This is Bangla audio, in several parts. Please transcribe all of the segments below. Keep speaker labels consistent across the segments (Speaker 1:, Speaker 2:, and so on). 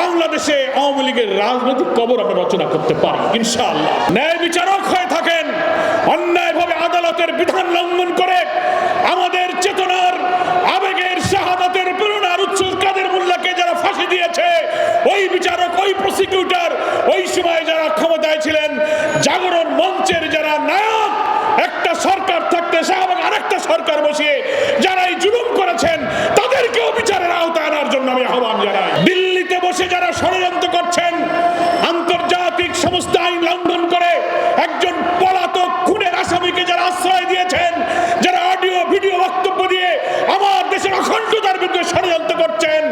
Speaker 1: বাংলাদেশে আওয়ামী লীগের রাজনৈতিক কবর আমরা রচনা করতে পারি, ইনশাআল্লাহ। ন্যায় বিচারক হয়ে থাকেন, অন্যায়ভাবে আদালতের বিধান লঙ্ঘন করে আমাদের চেতনার, আবেগের, শাহাদাতের, প্রেরণার উচ্চ কাদের মোল্লাকে যারা ফাঁসি দিয়েছে, ওই বিচারক, ওই প্রসিকিউটর ওই সময় যারা ক্ষমতায় ছিলেন, জাগরণ মঞ্চের যারা নায়ক, একটা সরকার থাকতে শাহবাগ আরেকটা সরকার বসিয়ে অখণ্ডতার বিরুদ্ধে ষড়যন্ত্র করছেন।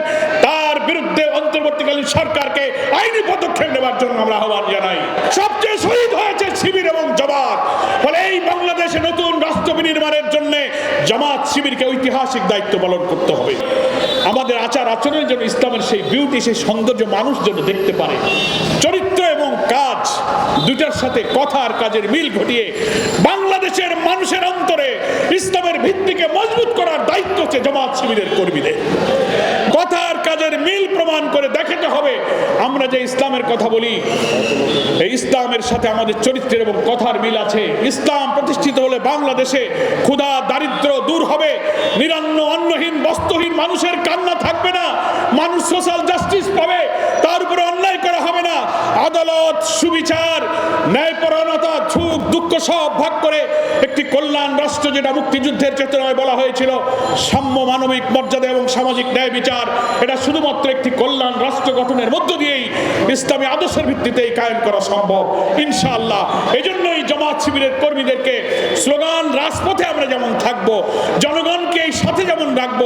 Speaker 1: তার বিরুদ্ধে অন্তর্বর্তীকালীন সরকারকে আইনি পদক্ষেপ নেওয়ার জন্য আমরা আহ্বান জানাই। সবচেয়ে শহীদ হয়েছে শিবির এবং জামাত। ফলে এই বাংলাদেশে নতুন রাষ্ট্র বিনির্মাণের জন্য জামাত শিবিরকে ঐতিহাসিক দায়িত্ব পালন করতে হবে। আমাদের আচার আচরণের জন্য ইসলামের সেই বিউটি সেই সৌন্দর্য মানুষ যেন দেখতে পারে। চরিত্র এবং কাজ দুটার সাথে কথা আর কাজের মিল ঘটিয়ে বাংলাদেশের মানুষের অন্তরে ইসলামের ভিত্তিকে মজবুত করার দায়িত্ব হচ্ছে জামাত শিবিরের কর্মীদের। কথা আর কাজের মিল প্রমাণ করে দেখাতে হবে। আমরা যে ইসলামের কথা বলি, এই ইসলামের সাথে আমাদের চরিত্রের এবং কথার মিল আছে। ইসলাম প্রতিষ্ঠিত হলে বাংলাদেশে ক্ষুধা, দারিদ্র দূর হবে। নিরান্ন, অন্নহীন, বস্ত্রহীন মানুষের কান্না থাকবে না। মানুষ সোশ্যাল জাস্টিস পাবে, তার উপরে অন্যায় করা হবে না। আদালত, সুবিচার, ন্যায়পরায়ণতা, সুখ, দুঃখ সব ভাগ করে একটি কল্যাণ যেটা মুক্তিযুদ্ধের চেতনায় বলা হয়েছিল, সাম্য মানবিক মর্যাদা এবং সামাজিক ন্যায় বিচার, এটা শুধুমাত্র একটি কল্যাণ রাষ্ট্র গঠনের মধ্য দিয়েই ইসলামী আদর্শের ভিত্তিতেই কায়েম করা সম্ভব। ইনশাআল্লাহ এই জন্যই জামাত শিবিরের কর্মীদেরকে স্লোগান, রাজপথে আমরা যেমন থাকব, জনগণকে এই সাথে যেমন রাখব,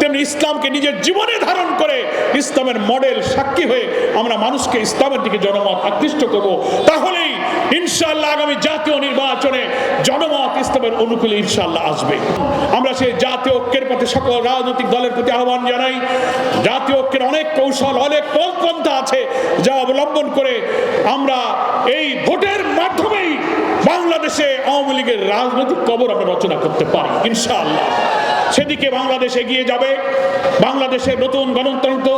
Speaker 1: তেমনি ইসলামকে নিজের জীবনে ধারণ করে ইসলামের মডেল সাক্ষী হয়ে আমরা মানুষকে ইসলামের দিকে জনমত আকৃষ্ট করব। তাহলেই ইনশাআল্লাহ আগামী জাতীয় নির্বাচনে জনমত ইসলামের অনুকূলে ইনশাল্লাহ আসবে। আমরা সেই জাতীয় ঐক্যের পথে সকল রাজনৈতিক দলের প্রতি আহ্বান জানাই। জাতীয় ঐক্যের অনেক কৌশল, অনেক পন্থা আছে যা অবলম্বন করে আমরা এই ভোটের মাধ্যমেই বাংলাদেশে আওয়ামী লীগের রাজনৈতিক কবর আমরা রচনা করতে পারি, ইনশাআল্লাহ। সেদিকে বাংলাদেশ এগিয়ে যাবে। বাংলাদেশের নতুন গণতন্ত্র,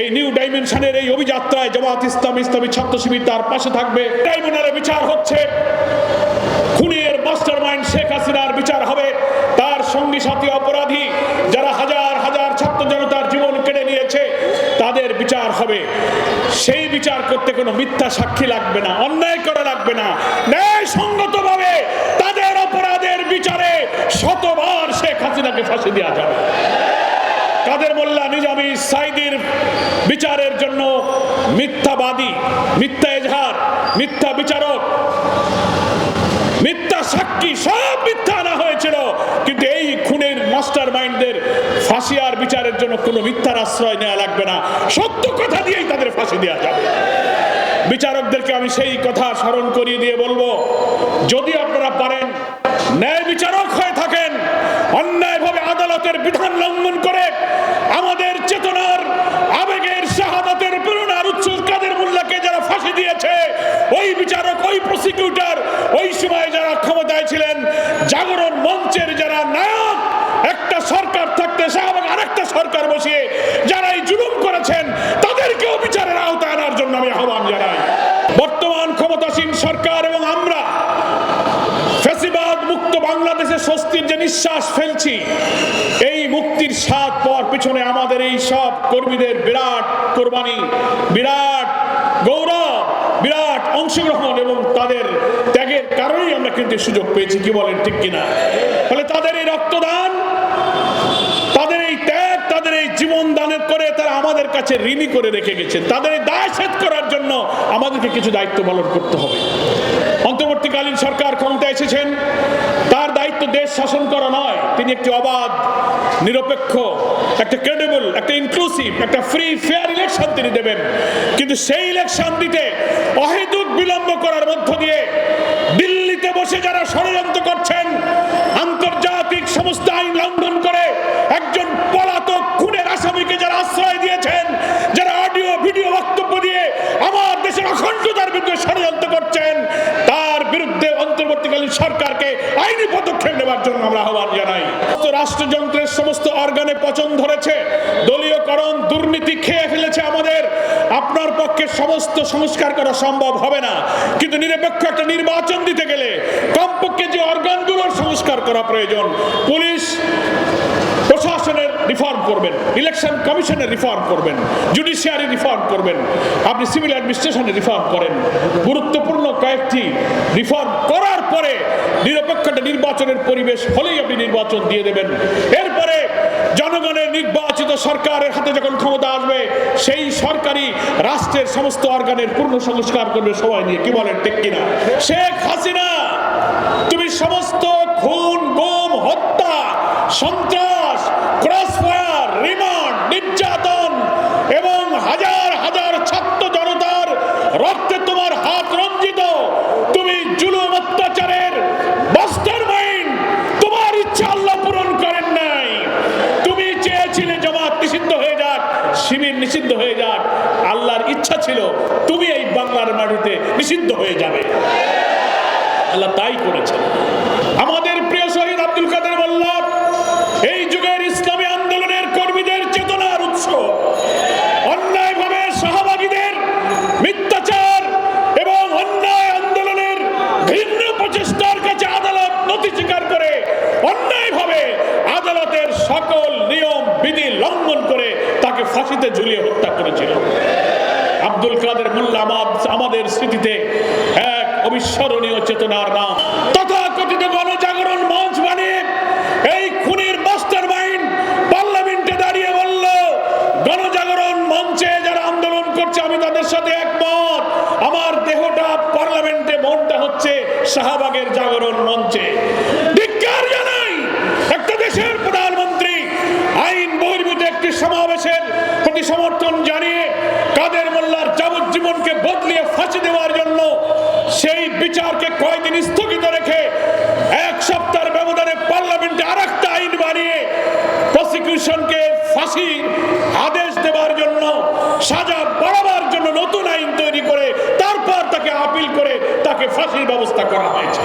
Speaker 1: এই নিউ ডাইমেনশনের এই অভিযাত্রায় জামাত ইসলাম ইসলামী ছাত্র শিবির তার পাশে থাকবে। ট্রাইব্যুনালে বিচার হচ্ছে। খুনের মাস্টার মাইন্ড শেখ হাসিনার বিচার হবে। তার সঙ্গী সাথী অপরাধী, যারা হাজার হাজার ছাত্র জনতার জীবন কেড়ে নিয়েছে, তাদের বিচার হবে। সেই বিচার করতে কোনো মিথ্যা সাক্ষী লাগবে না, অন্যায় করা লাগবে না। ন্যায় সঙ্গতভাবে তাদের বিচারে শতবার শেখ হাসিনাকে ফাঁসি দেওয়া যাবে। কাদের মোল্লা নিজামী সাইদির বিচারের জন্য মিথ্যাবাদী, মিথ্যা এজহার, মিথ্যা বিচারক, মিথ্যা সাক্ষী, সব মিথ্যা আনা হয়েছিল। কিন্তু এই খুনের মাস্টার মাইন্ডদের ফাঁসি আর বিচারের জন্য কোনো মিথ্যার আশ্রয় নেওয়া লাগবে না। সত্য কথা দিয়েই তাদের ফাঁসি দেওয়া যাবে। বিচারকদেরকে আমি সেই কথা স্মরণ করিয়ে দিয়ে বলব, যদি আপনারা পারেন ন্যায় বিচারক হয়ে থাকেন, অন্যায়ভাবে আদালতের বিধান লঙ্ঘন করে আমাদের চেতনার, আবেগের, শাহাদাতের, প্রেরণার উচ্চ কাদের মোল্লাকে যারা ফাঁসি দিয়েছে, ওই বিচারক, ওই প্রসিকিউটর ওই সময় যারা ক্ষমতায় ছিলেন, জাগরণ মঞ্চের যারা নায়ক, একটা সরকার থাকতে শাহবাগ আরেকটা সরকার বসিয়ে যারা এই জুলুম করেছেন, তাদেরকেও বিচারের আওতায় আনার জন্য আমি আহ্বান জানাই বর্তমান ক্ষমতাসীন সরকার এবং আমরা ফ্যাসিবাদ মুক্ত বাংলাদেশে স্বস্তির যে নিঃশ্বাস ফেলছি। এই মুক্তির স্বাদ পর পিছনে আমাদের এই সব কর্মীদের বিরাট কোরবানি, বিরাট গৌরব, বিরাট অংশগ্রহণ এবং তাদের ত্যাগের কারণেই আমরা কিন্তু সুযোগ পেয়েছি, কি বলেন, ঠিক কিনা? ফলে তাদের এই রক্তদান, তাদের এই ত্যাগ, তাদের এই জীবন দানের করে তারা আমাদের কাছে ঋণী করে রেখে গেছেন তাদের দায় শেষ করার জন্য আমাদেরকে কিছু দায়িত্ব পালন করতে হবে। অন্তর্বর্তীকালীন সরকার ক্ষমতা এসেছেন। দেশ শাসন করা নয়। তিনি একটি অবাধ, নিরপেক্ষ, একটা ক্রেডিবল একটা ইনক্লুসিভ একটা ফ্রি ফেয়ার ইলেকশন তিনি দেবেন। কিন্তু সেই ইলেকশন দিতে অহেতুক বিলম্ব করার মধ্য দিয়ে দিল্লিতে বসে যারা ষড়যন্ত্র করছেন আন্তর্জাতিক সমস্ত আইন লঙ্ঘন করে একজন পলাতক খুনের আসামিকে যারা আশ্রয় দিয়েছেন যারা অডিও ভিডিও বক্তব্য দিয়ে আমার দেশের অখণ্ডতার বিরুদ্ধে ষড়যন্ত্র করছেন তার বিরুদ্ধে অন্তর্বর্তীকালীন সরকারকে আইনি পদক্ষেপ নেওয়ার জন্য আমরা আহ্বান জানাই। রাষ্ট্রযন্ত্রের সমস্ত অর্গানে পচন ধরেছে। দলীয়করণ, দুর্নীতি খেয়ে ফেলেছে আমাদের। আপনার পক্ষে সমস্ত সংস্কার করা সম্ভব হবে না। কিন্তু নিরপেক্ষ একটা নির্বাচন দিতে গেলে কমপক্ষে যে অর্গানগুলোর সংস্কার করা প্রয়োজন, পুলিশ রিফর্ম করবেন। ইলেকশন কমিশনে রিফর্ম করবেন। জুডিশিয়ারি রিফর্ম করবেন। আপনি সিভিল অ্যাডমিনিস্ট্রেশনে রিফর্ম করেন। গুরুত্বপূর্ণ কয়েকটি রিফর্ম করার পরে নিরপেক্ষ নির্বাচনের পরিবেশ হলেই আপনি নির্বাচন দিয়ে দেবেন। এরপরে জনগণের নির্বাচিত সরকারের হাতে যখন ক্ষমতা আসবে, সেই সরকারি রাষ্ট্রের সমস্ত অর্গানের পূর্ণ সংস্কার করবে সবাই নিয়ে। কি বলেন, ঠিক কিনা? শেখ হাসিনা, তুমি সমস্ত খুন, গুম, হত্যা, সন্ত্রাস ক্রসফায়ার রিমান্ড নির্যাতন এবং হাজার হাজার ছাত্র জনতার রক্তে তোমার হাত রঞ্জিত। তুমি জুলুম অত্যাচারের মাস্টার মাইন্ড, তোমার ইচ্ছা আল্লাহ পূরণ করেন নাই। তুমি চেয়েছিলে জামাত নিষিদ্ধ হয়ে যাক, শিবির নিষিদ্ধ হয়ে যাক। আল্লাহর ইচ্ছা ছিল তুমি এই বাংলার মাটিতে নিষিদ্ধ হয়ে যাবে। আল্লাহ তাই করেছেন। আমাদের প্রিয় শহীদ আব্দুল কাদের মোল্লা এই যুগের ইসলামী আন্দোলনের কর্মীদের চেতনার উৎস অন্যায়ভাবে শাহবাগীদের মিথ্যাচার এবং অন্যায় আন্দোলনের ভিন্ন প্রচেষ্টার কাছে আদালত নথি স্বীকার করে অন্যায়ভাবে আদালতের সকল নিয়ম বিধি লঙ্ঘন করে তাকে ফাঁসিতে ঝুলিয়ে হত্যা করেছিল। আব্দুল কাদের মোল্লা আমাদের স্মৃতিতে এক অবিস্মরণীয় চেতনার নাম। তথাকথিত গণজাগরণ মঞ্চ বানিয়ে এই খুনির মাস্টার মাইন্ড পার্লামেন্টে দাঁড়িয়ে বলল গণজাগরণ মঞ্চে যারা আন্দোলন করছে আমি তাদের সাথে একমত আমার দেহটা পার্লামেন্টে মনটা হচ্ছে শাহবাগের জাগরণ মঞ্চে ধিক্কার জানাই একটা দেশের প্রধানমন্ত্রী আইন বহির্ভূত একটি সমাবেশের প্রতি সমর্থন জানিয়ে কাদের মোল্লার যাবজ্জীবনকে বদলিয়ে ফাঁসি দেওয়ার জন্য সেই বিচারকে কয়েকদিন স্থগিত রেখে এক সপ্তাহের ব্যবধানে পার্লামেন্টে আর একটা আইন বানিয়ে প্রসিকিউশনকে ফাঁসি আদেশ দেওয়ার জন্য, সাজা বাড়াবার জন্য নতুন আইন তৈরি করে, তারপর তাকে আপিল করে তাকে ফাঁসির ব্যবস্থা করা হয়েছে।